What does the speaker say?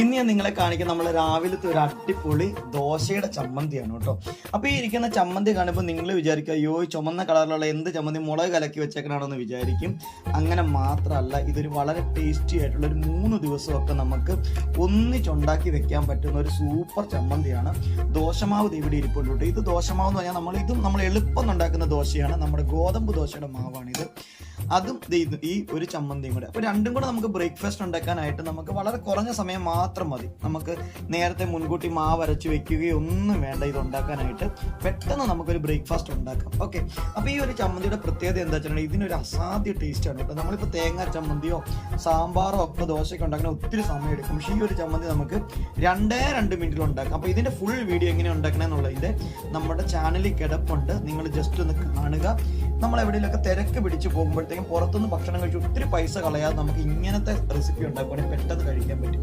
ഇന്ന് ഞാൻ നിങ്ങളെ കാണിക്കാൻ നമ്മൾ രാവിലത്തെ ഒരു അടിപൊളി ദോശയുടെ ചമ്മന്തിയാണ് കേട്ടോ. അപ്പോൾ ഈ ഇരിക്കുന്ന ചമ്മന്തി കാണുമ്പോൾ നിങ്ങൾ വിചാരിക്കുക അയ്യോ ചുമന്ന കളറിലുള്ള എന്ത് ചമ്മന്തി? മുളക് കലക്കി വെച്ചേക്കണമെന്ന് വിചാരിക്കും. അങ്ങനെ മാത്രമല്ല ഇതൊരു വളരെ ടേസ്റ്റി ആയിട്ടുള്ള ഒരു മൂന്ന് ദിവസമൊക്കെ നമുക്ക് ഒന്നിച്ചുണ്ടാക്കി വെക്കാൻ പറ്റുന്ന ഒരു സൂപ്പർ ചമ്മന്തിയാണ്. ദോശമാവ് ഇവിടെ ഇരിപ്പുണ്ട് ഇത് ദോശമാവ് എന്ന് പറഞ്ഞാൽ നമ്മൾ ഇതും നമ്മൾ എളുപ്പം ഉണ്ടാക്കുന്ന ദോശയാണ്. നമ്മുടെ ഗോതമ്പ് ദോശയുടെ മാവാണിത് അതും ഈ ഒരു ചമ്മന്തിയും കൂടെ. അപ്പോൾ രണ്ടും കൂടെ നമുക്ക് ബ്രേക്ക്ഫാസ്റ്റ് ഉണ്ടാക്കാനായിട്ട് നമുക്ക് വളരെ കുറഞ്ഞ സമയം മാത്രം മതി. നമുക്ക് നേരത്തെ മുൻകൂട്ടി മാവ് അരച്ച് വെക്കുകയോ ഒന്നും വേണ്ട ഇത് ഉണ്ടാക്കാനായിട്ട് പെട്ടെന്ന് നമുക്കൊരു ബ്രേക്ക്ഫാസ്റ്റ് ഉണ്ടാക്കാം. ഓക്കെ അപ്പോൾ ഈ ഒരു ചമ്മന്തിയുടെ പ്രത്യേകത എന്താ വെച്ചിട്ടുണ്ടെങ്കിൽ ഇതിനൊരു അസാധ്യ ടേസ്റ്റാണ് കേട്ടോ നമ്മളിപ്പോൾ തേങ്ങ ചമ്മന്തിയോ സാമ്പാറോ ഒക്കെ ദോശയൊക്കെ ഉണ്ടാക്കാൻ ഒത്തിരി സമയം എടുക്കും. പക്ഷേ ഈ ഒരു ചമ്മന്തി നമുക്ക് രണ്ടേ രണ്ട് മിനിറ്റിൽ ഉണ്ടാക്കാം. അപ്പോൾ ഇതിന്റെ ഫുൾ വീഡിയോ എങ്ങനെ ഉണ്ടാക്കണമെന്നുള്ളതിന്റെ നമ്മുടെ ചാനലിൽ കിടപ്പുണ്ട്. നിങ്ങൾ ജസ്റ്റ് ഒന്ന് കാണുക. നമ്മൾ എവിടെയെങ്കിലുമൊക്കെ തിരക്ക് പിടിച്ച് പോകുമ്പോഴത്തേക്കും പുറത്തുനിന്ന് ഭക്ഷണം കഴിച്ച് ഒത്തിരി പൈസ കളയാതെ നമുക്ക് ഇങ്ങനത്തെ റെസിപ്പി ഉണ്ടാക്കുവാണെങ്കിൽ പെട്ടെന്ന് കഴിക്കാൻ പറ്റും.